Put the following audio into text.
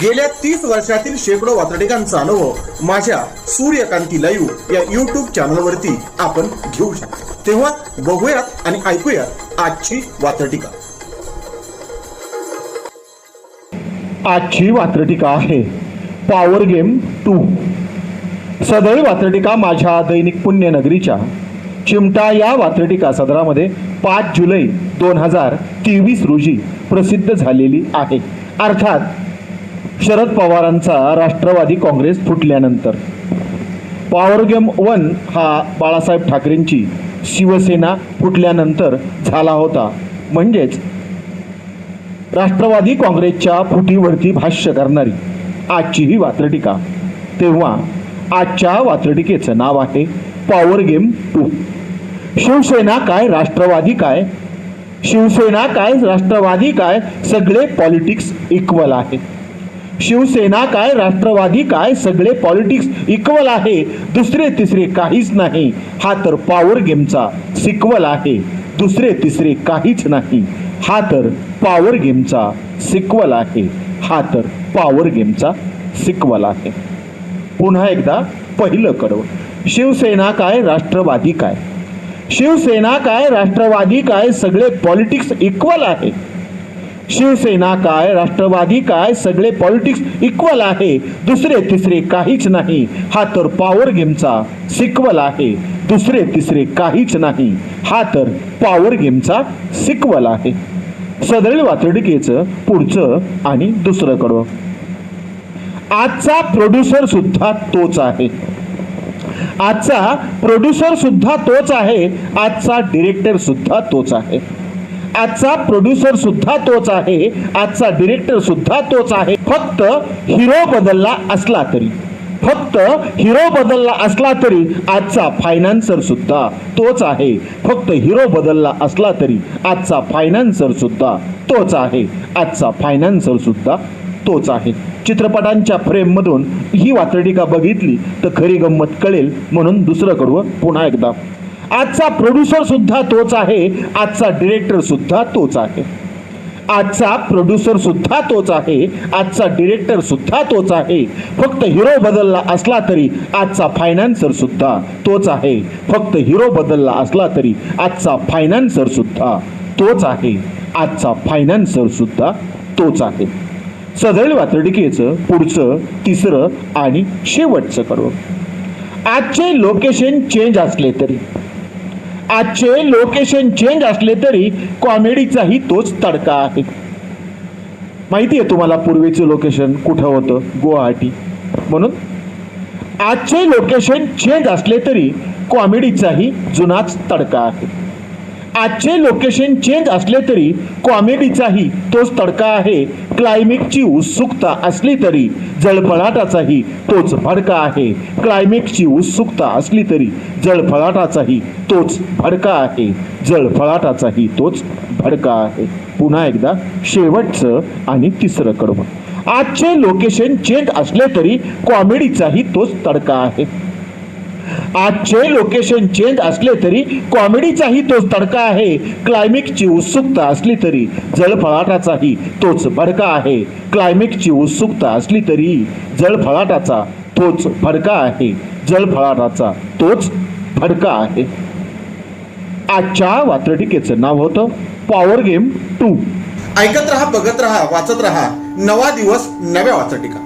गेल्या तीस वर्षातील शेकडो वातडिकांचा अनुभव माझ्या सूर्यकांती लाईव्ह या युट्यूब चॅनलवरती आपण घेऊ शकतो. तेव्हा बघूयात आणि ऐकूयात आजची वातडिका आजची वात्रटिका आहे पॉवर गेम टू सदैव वात्रटिका माझ्या दैनिक पुण्यनगरीच्या. चिमटा या वात्रटिका सदरामध्ये पाच जुलै दोन हजार तेवीस रोजी प्रसिद्ध झालेली आहे. अर्थात शरद पवारांचा राष्ट्रवादी काँग्रेस फुटल्यानंतर. पॉवर गेम वन हा बाळासाहेब ठाकरेंची शिवसेना फुटल्यानंतर झाला होता. म्हणजेच राष्ट्रवादी काँग्रेसच्या फुटीवरती भाष्य करणारी आजची ही वात्रटिका. तेव्हा आजच्या वात्रटिकेचं नाव आहे पॉवर गेम टू शिवसेना काय राष्ट्रवादी काय? शिवसेना काय राष्ट्रवादी काय? सगळे पॉलिटिक्स इक्वल आहे. शिवसेना काय राष्ट्रवादी काय सगळे पॉलिटिक्स इक्वल आहे. दुसरे तिसरे काहीच नाही. हा तर पॉवर गेमचा सिक्वल आहे. दुसरे तिसरे काहीच नाही. हा तर पॉवर गेमचा सिक्वल आहे. हा तर पॉवर गेमचा सिक्वल आहे. पुन्हा एकदा पहिलं कडव शिवसेना काय राष्ट्रवादी काय? शिवसेना काय राष्ट्रवादी काय सगळे पॉलिटिक्स इक्वल आहे. शिवसेना काय राष्ट्रवादी काय सगळे पॉलिटिक्स इक्वल आहे. दुसरे तिसरे काहीच नाही. हा तर पॉवर गेमचा सिक्वल आहे. दुसरे तिसरे काहीच नाही. हा तर पॉवर गेमचा सिक्वल आहे. सदरील वातडिकेचं पुढचं आणि दुसरं कडवं आजचा प्रोड्युसर सुद्धा तोच आहे. आजचा प्रोड्युसर सुद्धा तोच आहे. आजचा डिरेक्टर सुद्धा तोच आहे. आजचा प्रोड्युसर सुद्धा तोच आहे आजचा डिरेक्टर सुद्धा तोच आहे. फक्त हिरो बदलला असला तरी फक्त हिरो बदलला असला तरी आजचा फायनान्सर सुद्धा तोच आहे. फक्त हिरो बदलला असला तरी आजचा फायनान्सर सुद्धा तोच आहे. आजचा फायनान्सर सुद्धा तोच आहे. चित्रपटांच्या फ्रेममधून ही वातडिका बघितली तर खरी गंमत कळेल म्हणून दुसरं कडवं पुन्हा एकदा. आजचा प्रोड्युसर सुद्धा तोच आहे. आजचा डिरेक्टर सुद्धा तोच आहे. आजचा प्रोड्युसर सुद्धा तोच आहे. आजचा डिरेक्टर सुद्धा तोच आहे. फक्त हिरो बदलला असला तरी आजचा फायनान्सर सुद्धा तोच आहे. फक्त हिरो बदलला असला तरी आजचा फायनान्सर सुद्धा तोच आहे. आजचा फायनान्सर सुद्धा तोच आहे. सदळ वातडिकेचं पुढचं तिसरं आणि शेवटचं करू आजचे लोकेशन चेंज असले तरी आजचे लोकेशन चेंज असले तरी कॉमेडीचाही तोच तडका आहे. माहिती आहे तुम्हाला पूर्वीचं लोकेशन कुठं होतं? गुवाहाटी. म्हणून आजचे लोकेशन चेंज असले तरी कॉमेडीचाही जुनाच तडका आहे. आजचे लोकेशन चेंज असले तरी कॉमेडीचाही तोच तडका आहे. क्लायमेटची उत्सुकता असली तरी जळफळाटाचाही तोच भडका आहे. क्लायमेटची उत्सुकता असली तरी जळफळाटाचाही तोच भडका आहे. जळफळाटाचाही तोच भडका आहे. पुन्हा एकदा शेवटचं आणि तिसरं कडवं. आजचे लोकेशन चेंज असले तरी कॉमेडीचाही तोच तडका आहे. आजचे लोकेशन चेंज असले तरी कॉमेडीचाही तोच तडका आहे. क्लायमेटची उत्सुकता असली तरी जळफळाटाचाही तोच भडका आहे. क्लायमेटची उत्सुकता असली तरी जळफळाटाचा तोच भडका आहे. जळफळाटाचा तोच भडका आहे. आजच्या वात्रटिकेचं नाव होतं पॉवर गेम टू ऐकत रहा बघत रहा वाचत रहा. नवा दिवस नव्या वाचटिका